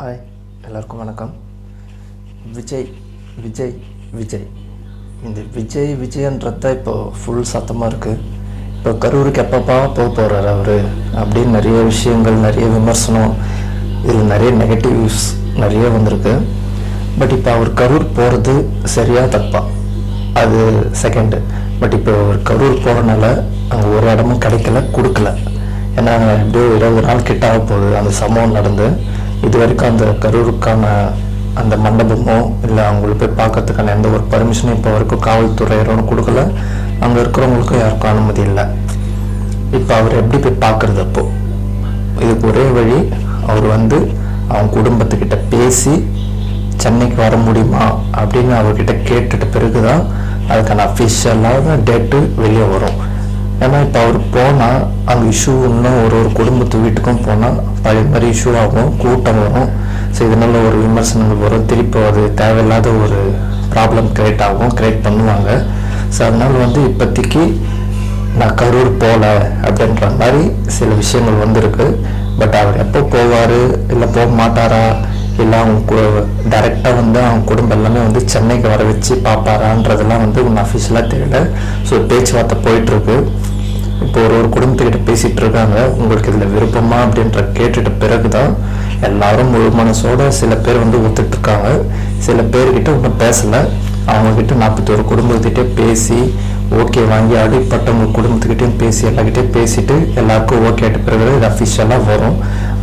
Hi எல்லாருக்கும் வணக்கம். விஜய் விஜய் விஜய். இந்த விஜய் விஜயன்றத இப்போது இப்போ ஃபுல் சத்தமாக இருக்குது இப்போ கரூருக்கு எப்பப்பா போக போகிறார் அவர்? அப்படின்னு நிறைய விஷயங்கள் நிறைய விமர்சனம் இதில் நிறைய நெகட்டிவ்ஸ் நிறைய வந்திருக்கு. பட் இப்போ அவர் கரூர் போகிறது சரியாக தப்பா? அது செகண்டு பட் இப்போ அவர் கரூர் போகிறனால அங்கே ஒரு இடமும் கிடைக்கல கொடுக்கல. ஏன்னா எப்படியோ இருபது நாள் கிட்ட ஆக போகுது. அந்த சம்பவம் நடந்து. இது வரைக்கும் அந்த கரூருக்கான அந்த மண்டபமோ இல்லை அவங்கள போய் பார்க்கறதுக்கான எந்த ஒரு பர்மிஷனும் இப்போ வரைக்கும் காவல்துறையினரும் கொடுக்கல. அங்கே இருக்கிறவங்களுக்கும் யாருக்கும் அனுமதி இல்லை. இப்போ அவர் எப்படி போய் பார்க்குறது அப்போ? இதுக்கு ஒரே வழி அவர் வந்து அவங்க குடும்பத்துக்கிட்ட பேசி சென்னைக்கு வர முடியுமா? அப்படின்னு அவர்கிட்ட கேட்டுட்ட பிறகு தான் அதுக்கான அஃபிஷியலாக டேட்டு வெளியே வரும். ஏன்னா இப்போ அவர் போனால் அந்த இஷ்யூ இன்னும் ஒரு ஒரு குடும்பத்து வீட்டுக்கும் போனால் பழைய மாதிரி இஷ்யூ ஆகும் கூட்டம் வரும். ஸோ இதனால ஒரு விமர்சனங்கள் வரும். திருப்பி அது தேவையில்லாத ஒரு ப்ராப்ளம் கிரியேட் ஆகும் கிரியேட் பண்ணுவாங்க. ஸோ அதனால் வந்து இப்போதைக்கு நான் கரூர் போகல அப்படின்ற மாதிரி சில விஷயங்கள் வந்திருக்கு. பட் அவர் எப்போ போவார் இல்லை போக மாட்டாரா இல்லை அவங்க டைரெக்டாக வந்து அவங்க குடும்பம் எல்லாமே வந்து சென்னைக்கு வர வச்சு பார்ப்பாரான்றதெல்லாம் வந்து ஒன்று அஃபிஷியலாக தெரியல. ஸோ பேச்சுவார்த்தை போயிட்டுருக்கு இப்போ ஒரு ஒரு குடும்பத்துக்கிட்ட பேசிகிட்டு இருக்காங்க. உங்களுக்கு இதில் விருப்பமா அப்படின்ற கேட்டுட்ட பிறகு தான் எல்லாரும் முழு மனசோட சில பேர் வந்து ஒத்துட்டு இருக்காங்க. சில பேர்கிட்ட ஒன்றும் பேசலை. அவங்கக்கிட்ட நாற்பத்தோரு குடும்பத்துக்கிட்டே பேசி ஓகே வாங்கி அடிப்பட்டவங்க குடும்பத்துக்கிட்டையும் பேசி எல்லாக்கிட்டையும் பேசிட்டு எல்லாருக்கும் ஓகே ஆகிட்ட பிறகு இது அஃபிஷியலாக வரும்.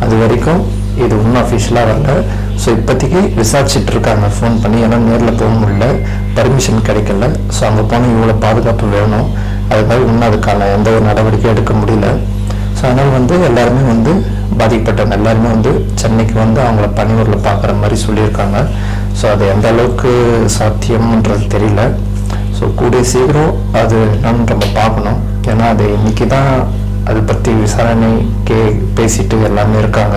அது வரைக்கும் இது இன்னும் அஃபிஷியலாக வரல. ஸோ இப்போதைக்கு விசாரிச்சுட்டு இருக்காங்க. ஃபோன் பண்ணி ஏன்னா நேரில் போக முடியல. பர்மிஷன் கிடைக்கல. ஸோ அங்கே போனால் இவ்வளோ பாதுகாப்பு வேணும். அதுக்காக இன்னும் அதுக்கான எந்த ஒரு நடவடிக்கையும் எடுக்க முடியல. ஸோ அதனால் வந்து எல்லாருமே வந்து பாதிக்கப்பட்டவங்க. எல்லாருமே வந்து சென்னைக்கு வந்து அவங்கள பணியூரில் பார்க்குற மாதிரி சொல்லியிருக்காங்க. ஸோ அது எந்த அளவுக்கு சாத்தியம்ன்றது தெரியல. ஸோ கூடிய சீக்கிரம் அது என்னன்னு நம்ம பார்க்கணும். ஏன்னா அது இன்னைக்கு தான் அதை பற்றி விசாரணை கே பேசிட்டு எல்லாமே இருக்காங்க.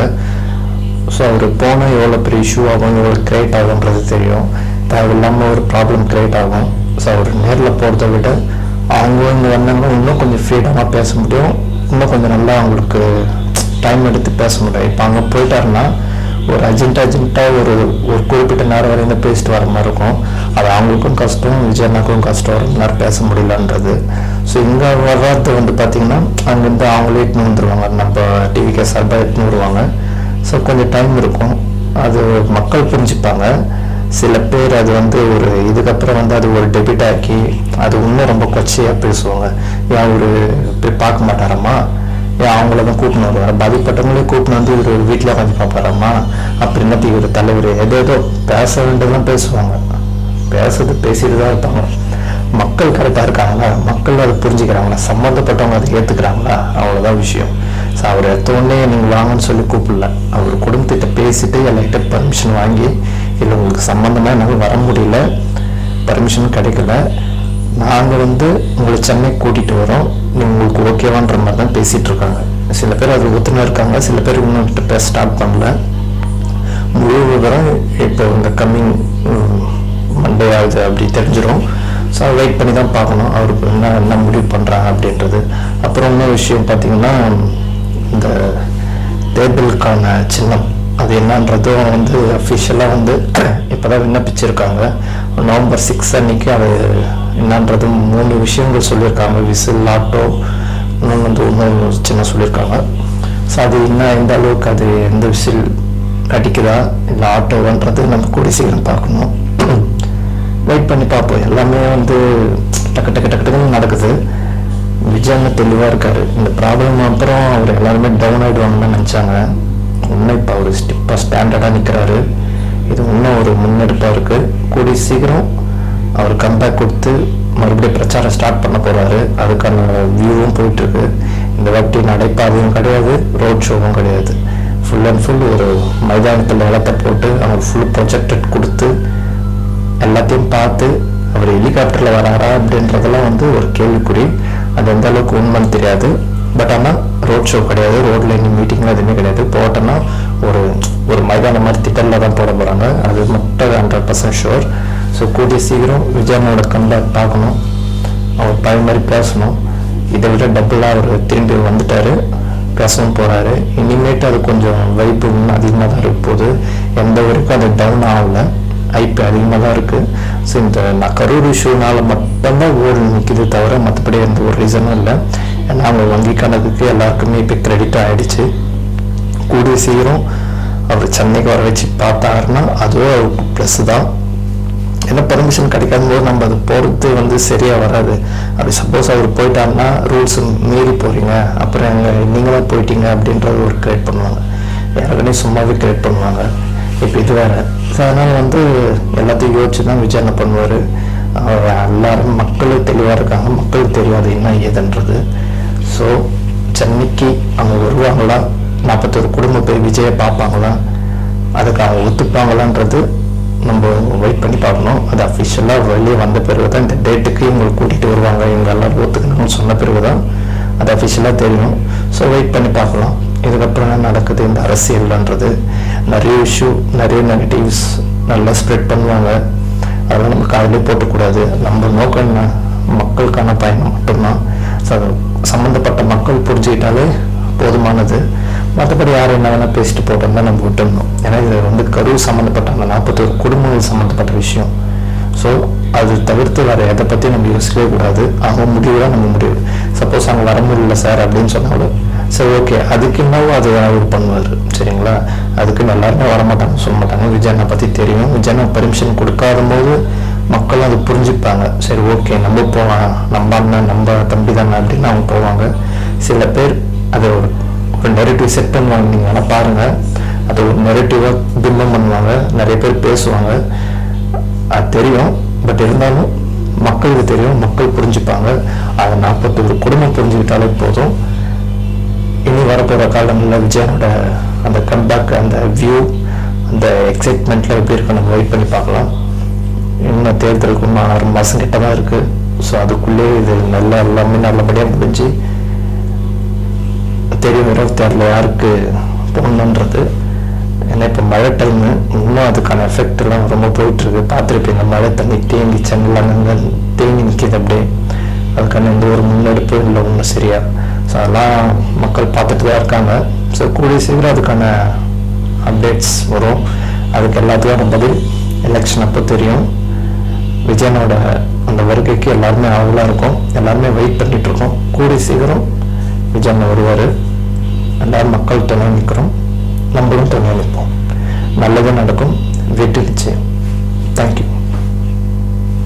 ஸோ அவர் போனால் எவ்வளோ பெரிய இஷ்யூ ஆகும் எவ்வளோ கிரியேட் ஆகுன்றது தெரியும். தேவையில்லாமல் ஒரு ப்ராப்ளம் கிரியேட் ஆகும். ஸோ அவர் நேரில் போகிறத விட அவங்க இங்கே வந்தாங்கன்னா இன்னும் கொஞ்சம் ஃப்ரீடமாக பேச முடியும். இன்னும் கொஞ்சம் நல்லா அவங்களுக்கு டைம் எடுத்து பேச முடியும். இப்போ அங்கே போயிட்டாருன்னா ஒரு அர்ஜென்ட் அர்ஜென்ட்டாக ஒரு ஒரு குறிப்பிட்ட நேரம் வரையும் பேசிட்டு வர மாதிரி இருக்கும். அது அவங்களுக்கும் கஷ்டம் விஜயனாக்கும் கஷ்டம். ரொம்ப நேரம் பேச முடியலன்றது. ஸோ இங்கே வர்றது வந்து பார்த்திங்கன்னா அங்கேருந்து அவங்களே எட்டுன்னு வந்துடுவாங்க நம்ம டிவிக்கே சார்பாக எட்டுன்னு வருவாங்க. ஸோ கொஞ்சம் டைம் இருக்கும். அது மக்கள் புரிஞ்சுப்பாங்க. சில பேர் அது வந்து ஒரு இதுக்கப்புறம் வந்து அது ஒரு டெபிட் ஆக்கி அது இன்னும் ரொம்ப கொச்சையாக பேசுவாங்க. ஏன் ஒரு போய் பார்க்க மாட்டாரம்மா? ஏன் அவங்கள தான் கூப்பிட்டு வருவார்? பாதிப்பட்டவங்களே கூப்பிட்டு வந்து இவர் வீட்டில் கொஞ்சம் பார்ப்பாராம்மா? அப்படி என்ன இவர் தலைவர் ஏதோ ஏதோ பேச வேண்டியதான் பேசுவாங்க. பேசுறது பேசிட்டு தான் இருப்பாங்க. மக்கள் கரெக்டாக இருக்காங்களா? மக்கள் அதை புரிஞ்சுக்கிறாங்களா? சம்மந்தப்பட்டவங்க அதை ஏற்றுக்கிறாங்களா அவ்வளோதான் விஷயம். ஸோ அவர் எடுத்த உடனே நீங்கள் வாங்கன்னு சொல்லி கூப்பிடல. அவர் குடும்பத்திட்ட பேசிட்டு எல்லார்கிட்ட பர்மிஷன் வாங்கி இல்லை உங்களுக்கு சம்மந்தமாக என்னால் வர முடியல. பர்மிஷன் கிடைக்கல. நாங்கள் வந்து உங்களை சென்னை கூட்டிகிட்டு வரோம். நீங்கள் உங்களுக்கு ஓகேவான்ற மாதிரி தான் பேசிகிட்டு இருக்காங்க. சில பேர் அது ஒத்துனா இருக்காங்க. சில பேர் இன்னும் பேச ஸ்டார்ட் பண்ணல. முழு விவரம் இப்போ இந்த கம்மிங் மண்டே ஆகுது அப்படி தெரிஞ்சிடும் ஸோ வெயிட் பண்ணி தான் பார்க்கணும். அவருக்கு என்ன என்ன முடிவு பண்ணுறாங்க அப்படின்றது. அப்புறம் இன்னொரு விஷயம் பார்த்தீங்கன்னா இந்த தேர்தலுக்கான சின்னம். அது என்னன்றதும் வந்து அஃபிஷியலாக வந்து இப்போ தான் விண்ணப்பிச்சிருக்காங்க. நவம்பர் சிக்ஸ் அன்னைக்கு அது என்னன்றது மூணு விஷயங்கள் சொல்லியிருக்காங்க. விசில் ஆட்டோ இன்னொன்று வந்து இன்னொன்று சின்ன சொல்லியிருக்காங்க. ஸோ அது இன்னும் எந்த அளவுக்கு அது எந்த விசில் அடிக்குதா இல்லை ஆட்டோன்றது நம்ம கூடி சீக்கிரம் பார்க்கணும். வெயிட் பண்ணி பார்ப்போம். எல்லாமே வந்து டக்கு டக்கு டக்கு டக்குன்னு நடக்குது. விஜயங்க தெளிவாக இருக்காரு. இந்த ப்ராப்ளம் அப்புறம் அவர் எல்லாருமே டவுன் ஆகிடுவாங்கன்னு நினச்சாங்க. இன்னும் இப்போ அவர் ஸ்டிப்பாக ஸ்டாண்டர்டாக நிற்கிறாரு இது இன்னும் ஒரு முன்னெடுப்பாக இருக்குது கூடி சீக்கிரம் அவர் கம்பேக் கொடுத்து மறுபடியும் பிரச்சாரம் ஸ்டார்ட் பண்ண போகிறாரு அதுக்கான வியூவும் போயிட்டுருக்கு. இந்த வாட்டி நடைபாதையும் கிடையாது ரோட் ஷோவும் கிடையாது. ஃபுல் அண்ட் ஃபுல் ஒரு மைதானத்தில் நிலத்தை போட்டு அவங்க ஃபுல் ப்ரொஜெக்டட் கொடுத்து எல்லாத்தையும் பார்த்து அவர் ஹெலிகாப்டரில் வராரா அப்படின்றதெல்லாம் வந்து ஒரு கேள்விக்குறி. அது எந்த அளவுக்கு உண்மைன்னு தெரியாது. பட் ஆனால் ரோட் ஷோ கிடையாது. ரோட்ல இன்னும் மீட்டிங்லாம் எதுவுமே கிடையாது. போட்டோன்னா ஒரு ஒரு மைதானம் மாதிரி திட்டலில் தான் போட போகிறாங்க அது மட்டும் ஹண்ட்ரட் பர்சன்ட் ஷுவர் ஸோ கூடிய சீக்கிரம் விஜயனோட கம்பேக் பார்க்கணும். அவர் பழைய மாதிரி பேசணும். இதை விட டபுளாக அவர் திரும்பி வந்துட்டார். பேசவும் போகிறாரு இனிமேட்டு அது கொஞ்சம் வைப்பு இன்னும் அதிகமாக தான் இருக்க போகுது எந்த வரைக்கும் அது டவுன் ஆகல. ஐபி அதிகமாக தான் இருக்குது ஸோ இந்த நான் கரூர் இஷ்யூனால மட்டும்தான் ஊர் நிற்கிது தவிர மற்றபடி எந்த ஒரு ரீசனும் இல்லை. ஏன்னா அவங்க வங்கி கணக்குக்கு எல்லாருக்குமே இப்போ கிரெடிட் ஆகிடுச்சு கூடிய சீக்கிரம் அவர் சென்னைக்கு வர வச்சு பார்த்தாருன்னா அதுவும் அவருக்கு ப்ளஸ் தான். ஏன்னா பெர்மிஷன் கிடைக்காத போது நம்ம அது போகிறது வந்து சரியாக வராது. அப்படி சப்போஸ் அவர் போயிட்டாருன்னா ரூல்ஸ் மீறி போகிறீங்க அப்புறம் எங்கே நீங்களும் போயிட்டீங்க அப்படின்றது ஒரு கிரியேட் பண்ணுவாங்க. ஏற்கனவே சும்மாவே கிரியேட் பண்ணுவாங்க. இப்போ இது வேறு. ஸோ அதனால் வந்து எல்லாத்தையும் யோசிச்சு தான் விசாரணை பண்ணுவார். எல்லாரும் மக்களும் தெளிவாக இருக்காங்க. மக்களுக்கு தெரியாது என்ன ஏதுன்றது. ஸோ சென்னைக்கு அவங்க வருவாங்களா? நாற்பத்தொரு குடும்பம் போய் விஜயை பார்ப்பாங்களா? அதுக்கு அவங்க ஒத்துப்பாங்களான்றது நம்ம வெயிட் பண்ணி பார்க்கணும். அது அஃபிஷியலாக வெளியே வந்த பிறகு தான் இந்த டேட்டுக்கு இவங்களை கூட்டிகிட்டு வருவாங்க. இவங்க எல்லாரும் ஒத்துக்கணும்னு சொன்ன பிறகு தான் அது அஃபிஷியலாக தெரியும். ஸோ வெயிட் பண்ணி பார்க்கலாம். இதுக்கப்புறம் என்ன நடக்குது? இந்த அரசியல்ன்றது. நிறைய இஷ்யூ நிறைய நெகட்டிவ்ஸ் நல்லா ஸ்ப்ரெட் பண்ணுவாங்க. அதெல்லாம் நம்ம காதலே போட்டக்கூடாது. நம்ம நோக்கம் என்ன? மக்களுக்கான பயணம் மட்டும்தான். சம்மந்தப்பட்ட மக்கள் புரிஞ்சுக்கிட்டாலே போதுமானது. மற்றபடி யார் என்ன வேணால் பேசிட்டு போட்டோம் தான் நம்ம விட்டுடணும் ஏன்னா இது வந்து கரூர் சம்மந்தப்பட்ட அந்த நாற்பத்தொரு குடும்பங்கள் சம்மந்தப்பட்ட விஷயம். ஸோ அது தவிர்த்து வேறு எதை பற்றி நம்ம யோசிக்கவே கூடாது. அவங்க முடிவு தான் நம்ம முடிவு. சப்போஸ் அவங்க வர முடியல சார் அப்படின்னு சொன்னாலும் சரி ஓகே அதுக்கு என்னவோ அது அவர் பண்ணுவார். சரிங்களா? அதுக்கு எல்லாருமே வரமாட்டாங்க சொல்ல மாட்டாங்க விஜயனை பற்றி தெரியும். விஜயனை பர்மிஷன் கொடுக்காத போது மக்களும் அதை புரிஞ்சுப்பாங்க. சரி ஓகே நம்ம போகலாம் நம்ம அண்ணன் நம்ம தம்பி தானே அப்படின்னு அவங்க போவாங்க. சில பேர் அதை ஒரு ஒரு நெரட்டிவ் செட் பண்ணுவாங்க. நீங்கள் வேணால் பாருங்கள் அதை ஒரு நெரட்டிவாக பிம்பம் பண்ணுவாங்க. நிறைய பேர் பேசுவாங்க. அது தெரியும். பட் இருந்தாலும் மக்களுக்கு தெரியும். மக்கள் புரிஞ்சுப்பாங்க. அதை நாற்பத்தொரு குடும்பம் புரிஞ்சுக்கிட்டாலே போதும். இனி வரப்போகிற காலங்களில் விஜயனோட அந்த கம்பேக் அந்த வியூ அந்த எக்ஸைட்மெண்ட்டில் எப்படி இருக்கு நம்ம வெயிட் பண்ணி பார்க்கலாம். இன்னும் தேர்தலுக்கு இன்னும் ஆறு மாதம் கிட்ட தான் இருக்குது ஸோ அதுக்குள்ளே இது நல்லா எல்லாமே நல்லபடியாக முடிஞ்சு தெரியும் இருபத்தி ஆறில் யாருக்கு போகணுன்றது ஏன்னா இப்போ மழை டைமு இன்னும் அதுக்கான எஃபெக்ட் எல்லாம் ரொம்ப போயிட்டுருக்கு. பார்த்துருப்பீங்க மழை தண்ணி தேங்கி சென்னையில் அங்கங்க தேங்கி நிற்கிது அப்படியே. அதுக்கான எந்த ஒரு முன்னெடுப்பு இல்லை ஒன்றும் சரியா. ஸோ அதெல்லாம் மக்கள் பார்த்துட்டு தான் இருக்காங்க. ஸோ கூடிய சீக்கிரம் அதுக்கான அப்டேட்ஸ் வரும். அதுக்கு எல்லாத்துக்கும் பதில். எலெக்ஷன் அப்போ தெரியும். விஜயனோட அந்த வருகைக்கு எல்லாருமே ஆவலாக இருக்கும். எல்லாருமே வெயிட் பண்ணிட்டு இருக்கோம். கூடி சீக்கிரம் விஜயன் வருவார். எல்லாரும் மக்கள் துணை நிற்கிறோம் நம்மளும் துணை நிற்போம் நல்லது நடக்கும். வெற்றி நிச்சயம். தேங்க்யூ